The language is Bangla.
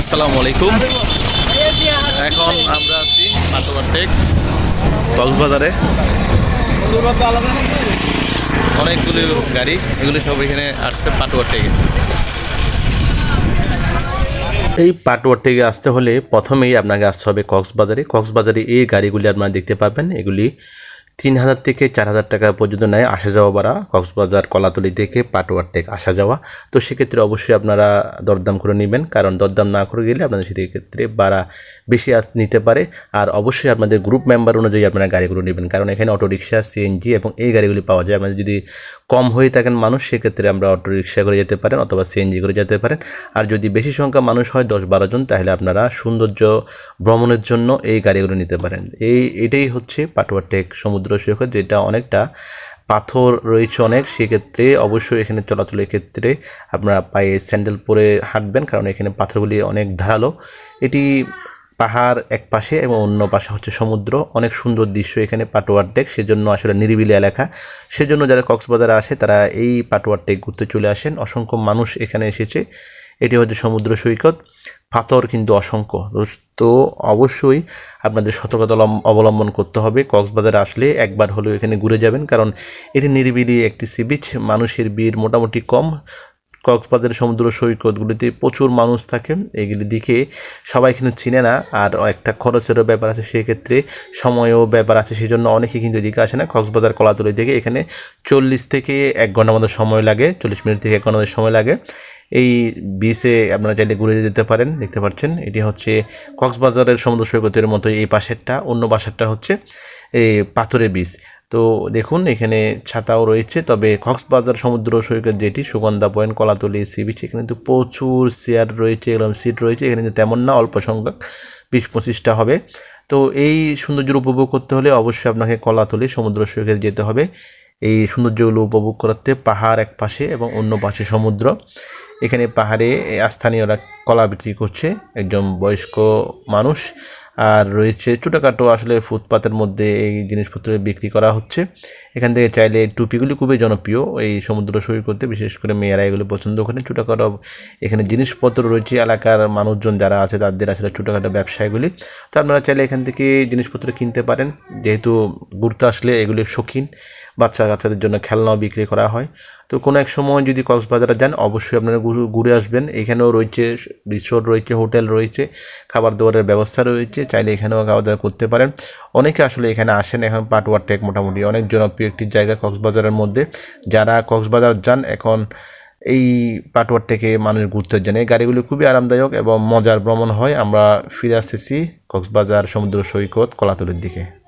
আসসালামু আলাইকুম। এখন আমরা আছি পাটোয়ার টেক কক্সবাজারে। অনেকগুলি গাড়ি, এগুলি সব এখানে আসছে পাটোয়ার টেকে এই পাটোয়ার থেকে আসতে হলে প্রথমেই আপনাকে আসতে হবে কক্সবাজারে। কক্সবাজারে এই গাড়িগুলি আপনারা দেখতে পাবেন। এগুলি তিন হাজার থেকে চার হাজার টাকা পর্যন্ত নেয় আসা যাওয়া ভাড়া, কক্সবাজার, কলাতলি থেকে পাটোয়ার টেক আসা যাওয়া। তো সেক্ষেত্রে অবশ্যই আপনারা দরদাম করে নেবেন, কারণ দরদাম না করে গেলে আপনাদের সেক্ষেত্রে ভাড়া বেশি আস নিতে পারে। আর অবশ্যই আপনাদের গ্রুপ মেম্বার অনুযায়ী আপনারা গাড়িগুলো নেবেন, কারণ এখানে অটোরিকশা সিএনজি এবং এই গাড়িগুলি পাওয়া যায়। আপনাদের যদি কম হয়ে থাকেন মানুষ, সেক্ষেত্রে আমরা অটোরিকশা করে যেতে পারেন অথবা সিএনজি করে যেতে পারেন। আর যদি বেশি সংখ্যা মানুষ হয়, দশ বারো জন, তাহলে আপনারা সৌন্দর্য ভ্রমণের জন্য এই গাড়িগুলো নিতে পারেন। এই, এটাই হচ্ছে পাটোয়া টেক সমুদ্র সৈকত যেটা অনেকটা পাথর রয়েছে অনেক, সেক্ষেত্রে অবশ্যই এখানে চলাচলের ক্ষেত্রে আপনারা পায়ে স্যান্ডেল পরে হাঁটবেন, কারণ এখানে পাথরগুলি অনেক ধারালো। এটি পাহাড় এক পাশে এবং অন্য পাশে হচ্ছে সমুদ্র। অনেক সুন্দর দৃশ্য এখানে পাটোয়ার টেক সেজন্য আসলে নিরিবিলি এলাকা। সেজন্য যারা কক্সবাজারে আসে, তারা এই পাটোয়ার টেক ঘুরতে চলে আসেন। অসংখ্য মানুষ এখানে এসেছে। এটি হচ্ছে সমুদ্র সৈকত। পাথর কিন্তু অসংখ্য। তো অবশ্যই আপনাদের সতর্কতা অবলম্বন করতে হবে। কক্সবাজারে আসলে একবার হলেও এখানে ঘুরে যাবেন, কারণ এটি নিরিবিলি একটি সি বিচ মানুষের ভিড় মোটামুটি কম। কক্সবাজারের সমুদ্র সৈকতগুলিতে প্রচুর মানুষ থাকে। এগুলি দিকে সবাই কিন্তু চিনে না। আর একটা খরচেরও ব্যাপার আছে, সেক্ষেত্রে সময়ও ব্যাপার আছে সেই জন্য অনেকে কিন্তু এদিকে আসে না। কক্সবাজার কলাতলি থেকে এখানে চল্লিশ থেকে এক ঘণ্টার মতো সময় লাগে, চল্লিশ মিনিট থেকে এক ঘণ্টার মতো সময় লাগে। এই বিচে আপনারা চাইলে ঘুরে যেতে পারেন, দেখতে পাচ্ছেন। এটি হচ্ছে কক্সবাজারের সমুদ্র সৈকতের মতো এই পাশেরটা, অন্য পাশেরটা হচ্ছে পাথরের বীজ। তো দেখুন, এখানে ছাতাও রয়েছে, তবে কক্সবাজার সমুদ্র সৈকত যেটি, Sugandha point, Kolatoli sea beach এখানে কিন্তু প্রচুর চেয়ার রয়েছে, এরকম সিট রয়েছে, এখানে কিন্তু তেমন না, অল্প সংখ্যক বিশ পঁচিশটা হবে। তো এই সৌন্দর্য উপভোগ করতে হলে অবশ্যই আপনাকে কলাতলি সমুদ্র সৈকতে যেতে হবে। এই সৌন্দর্যগুলো উপভোগ করতে পাহাড় এক পাশে এবং অন্য পাশে সমুদ্র। এখানে পাহাড়ে স্থানীয়রা কলা বিক্রি করছে, একজন বয়স্ক মানুষ। আর রয়েছে ছোটোখাটো আসলে ফুটপাতের মধ্যে এই জিনিসপত্র বিক্রি করা হচ্ছে। এখান থেকে চাইলে টুপিগুলি খুবই জনপ্রিয় এই সমুদ্র সৈকতে, বিশেষ করে মেয়েরা এগুলো পছন্দ করেন ছোটোখাটো এখানে জিনিসপত্র রয়েছে, এলাকার মানুষজন যারা আছে তাদের আসলে ছোটোখাটো ব্যবসায়গুলি। তো আপনারা চাইলে এখান থেকে জিনিসপত্র কিনতে পারেন। যেহেতু ঘুরতে আসলে এগুলি শৌখিন, বাচ্চা কাচ্চাদের জন্য খেলনাও বিক্রি করা হয়। তো কোনো এক সময় যদি কক্সবাজারে যান, অবশ্যই আপনারা ঘুরে- আসবেন। এখানেও রয়েছে, রিসোর্ট রয়েছে, হোটেল রয়েছে, খাবার দাবারের ব্যবস্থা রয়েছে। চাইলে এখানেও খাওয়া দাওয়া করতে পারেন। অনেকে আসলে এখানে আসেন, এখন পাটওয়ার টেক মোটামুটি অনেক জনপ্রিয় একটি জায়গা কক্সবাজারের মধ্যে। যারা কক্সবাজার যান, এখন এই পাটওয়ার থেকে মানুষ ঘুরতে যান এই গাড়িগুলি খুবই আরামদায়ক এবং মজার ভ্রমণ হয়। আমরা ফিরে আসতেছি কক্সবাজার সমুদ্র সৈকত, কলাতলের দিকে।